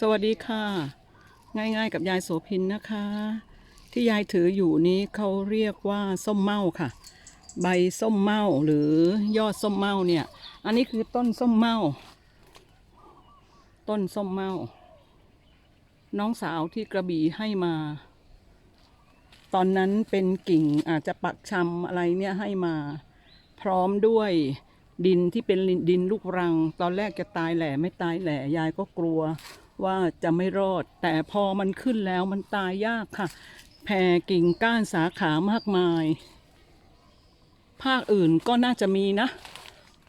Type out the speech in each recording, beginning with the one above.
สวัสดีค่ะ ง่ายๆกับยายโสพินนะคะ ที่ยายถืออยู่นี้เขาเรียกว่าส้มเม่าค่ะ ใบส้มเม่าหรือยอดส้มเม่าเนี่ย อันนี้คือต้นส้มเม่า ต้นส้มเม่า น้องสาวที่กระบี่ให้มา ตอนนั้นเป็นกิ่งอาจจะปักชำอะไรเนี่ยให้มา พร้อมด้วยดินที่เป็นดินลูกรัง ตอนแรกจะตายแหล่ไม่ตายแหล่ยายก็กลัว ว่าจะไม่รอด แต่พอมันขึ้นแล้วมันตายยากค่ะ แผ่กิ่งก้านสาขามากมาย ภาคอื่นก็น่าจะมีนะ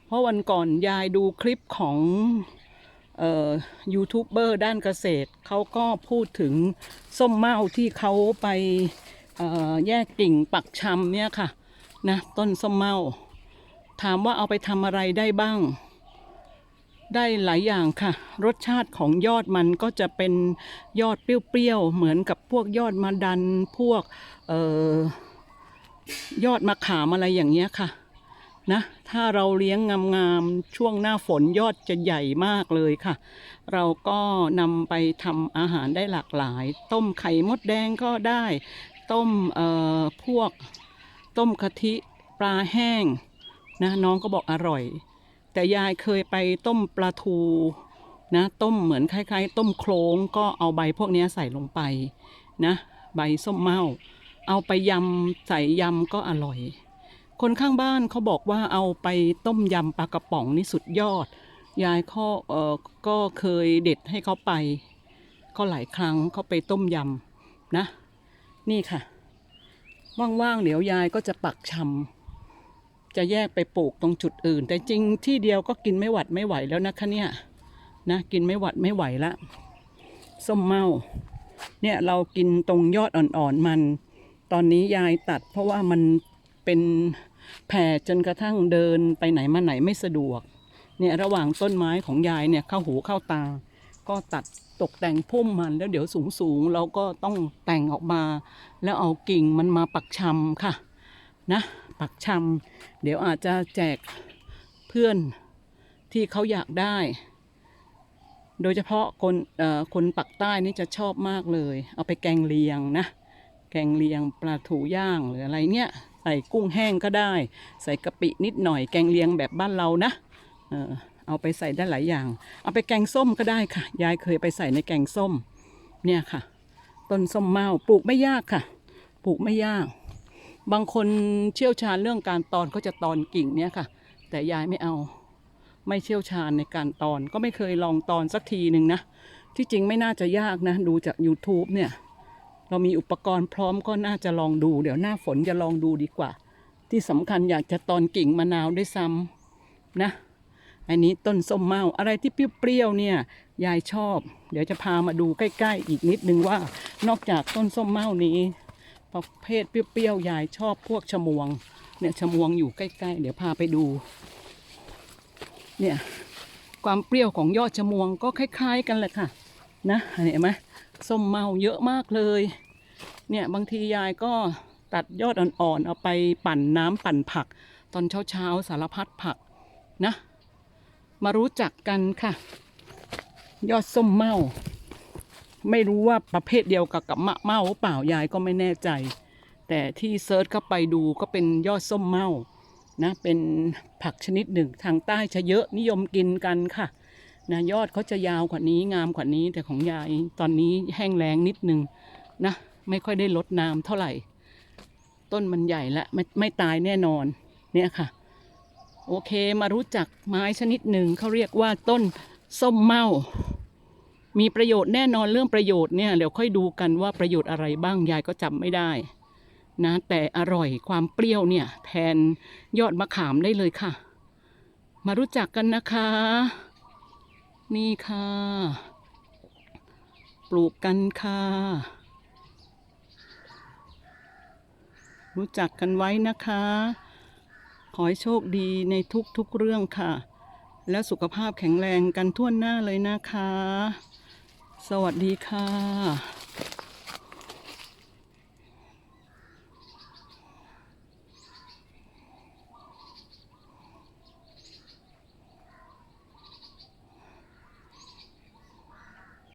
เพราะวันก่อนยายดูคลิปของยูทูบเบอร์ด้านเกษตร เขาก็พูดถึงส้มเม่าที่เขาไปแยกกิ่งปักชำเนี่ยค่ะ นะ ต้นส้มเม่าถามว่าเอาไปทำอะไรได้บ้าง ได้หลายอย่างค่ะ รสชาติของยอดมันก็จะเป็นยอดเปรี้ยวๆเหมือนกับพวกยอดมะดันพวกเออยอดมะขามอะไรอย่างเงี้ยค่ะนะถ้าเราเลี้ยงงามๆช่วงหน้าฝนยอดจะใหญ่มากเลยค่ะ เราก็นำไปทำอาหารได้หลากหลาย ต้มไข่มดแดงก็ได้ ต้มเอ่อพวกต้มกะทิปลาแห้งนะน้องก็บอกอร่อย แต่ยายเคยไปต้มปลาทูนะต้มเหมือนคล้ายๆ ต้มโครงก็เอาใบพวกนี้ใส่ลงไปนะใบส้มเม่า เอาไปยำใส่ยำก็อร่อย คนข้างบ้านเขาบอกว่าเอาไปต้มยำปลากระป๋องนี่สุดยอด ยายข้อเออก็เคยเด็ดให้เขาไป ก็หลายครั้งเขาไปต้มยำนะ นี่ค่ะ ว่างๆเดี๋ยวยายก็จะปักชำ จะแยกไปปลูกตรงจุดอื่น แต่จริงที่เดียวก็กินไม่หวัดไม่ไหวแล้วนะคะเนี่ยนะกินไม่หวัดไม่ไหวละส้มเมาเนี่ยเรากินตรงยอดอ่อนๆมัน ตอนนี้ยายตัด เพราะว่ามันเป็นแผ่จนกระทั่งเดินไปไหนมาไหนไม่สะดวกเนี่ยระหว่างต้นไม้ของยายเนี่ยเข้าหูเข้าตา ก็ตัดตกแต่งพุ่มมันแล้วเดี๋ยวสูงๆเราก็ต้องแต่งออกมา แล้วเอากิ่งมันมาปักชำค่ะ นะ ปักชำเดี๋ยวอาจจะแจกเพื่อนที่เขาอยากได้ โดยเฉพาะคนเอ่อคนปักใต้นี่จะชอบมากเลย เอาไปแกงเลียงนะ แกงเลียงปลาถูย่างหรืออะไรเนี่ยใส่กุ้งแห้งก็ได้ ใส่กะปินิดหน่อยแกงเลียงแบบบ้านเรานะเออเอาไปใส่ได้หลายอย่าง เอาไปแกงส้มก็ได้ค่ะ ยายเคยไปใส่ในแกงส้ม เนี่ยค่ะ ต้นส้มเมาปลูกไม่ยากค่ะ ปลูกไม่ยาก บางคนเชี่ยวชาญเรื่องการตอนก็จะตอนกิ่งเนี่ยค่ะ แต่ยายไม่เอา ไม่เชี่ยวชาญในการตอนก็ไม่เคยลองตอนสักทีหนึ่งนะ ที่จริงไม่น่าจะยากนะ ดูจาก YouTube เนี่ย เรามีอุปกรณ์พร้อมก็น่าจะลองดู เดี๋ยวหน้าฝนจะลองดูดีกว่า ที่สำคัญอยากจะตอนกิ่งมะนาวด้วยซ้ำนะอันนี้ต้นส้มเมาอะไรที่เปรี้ยวๆเนี่ยยายชอบ เดี๋ยวจะพามาดูใกล้ ๆ อีกนิดนึงว่า นอกจากต้นส้มเมานี้ ประเภทเปรี้ยวๆยายชอบพวกชะมวง เนี่ยชะมวงอยู่ใกล้ๆ เดี๋ยวพาไปดู เนี่ยความเปรี้ยวของยอดชะมวงก็คล้าย ๆ กันแหละค่ะ นะเห็นไหมส้มเมาเยอะมากเลย เนี่ยบางทียายก็ตัดยอดอ่อนๆเอาไปปั่นน้ำปั่นผัก ตอนเช้าๆสารพัดผักนะ มารู้จักกันค่ะ ยอดส้มเมา ไม่รู้ว่าประเภทเดียวกับกับมะเมาหรือเปล่ายายก็ไม่แน่ใจ แต่ที่เซิร์ชเข้าไปดูก็เป็นยอดส้มเมานะเป็นผักชนิดหนึ่งทางใต้จะเยอะนิยมกินกันค่ะนะยอดเขาจะยาวกว่านี้งามกว่านี้แต่ของยายตอนนี้แห้งแล้งนิดนึงนะไม่ค่อยได้ลดน้ำเท่าไหร่ ต้นมันใหญ่และไม่ไม่ตายแน่นอนเนี่ยค่ะ โอเคมารู้จักไม้ชนิดหนึ่งเขาเรียกว่าต้นส้มเมา มีประโยชน์แน่นอนเรื่องประโยชน์เนี่ยเดี๋ยวค่อยดูกันว่าประโยชน์อะไรบ้างยายก็จำไม่ได้นะแต่อร่อยความเปรี้ยวเนี่ยแทนยอดมะขามได้เลยค่ะ มารู้จักกันนะคะ นี่ค่ะ ปลูกกันค่ะ รู้จักกันไว้นะคะ ขอให้โชคดีในทุกๆเรื่องค่ะ และสุขภาพแข็งแรงกันทั่วหน้าเลยนะคะ สวัสดีค่ะ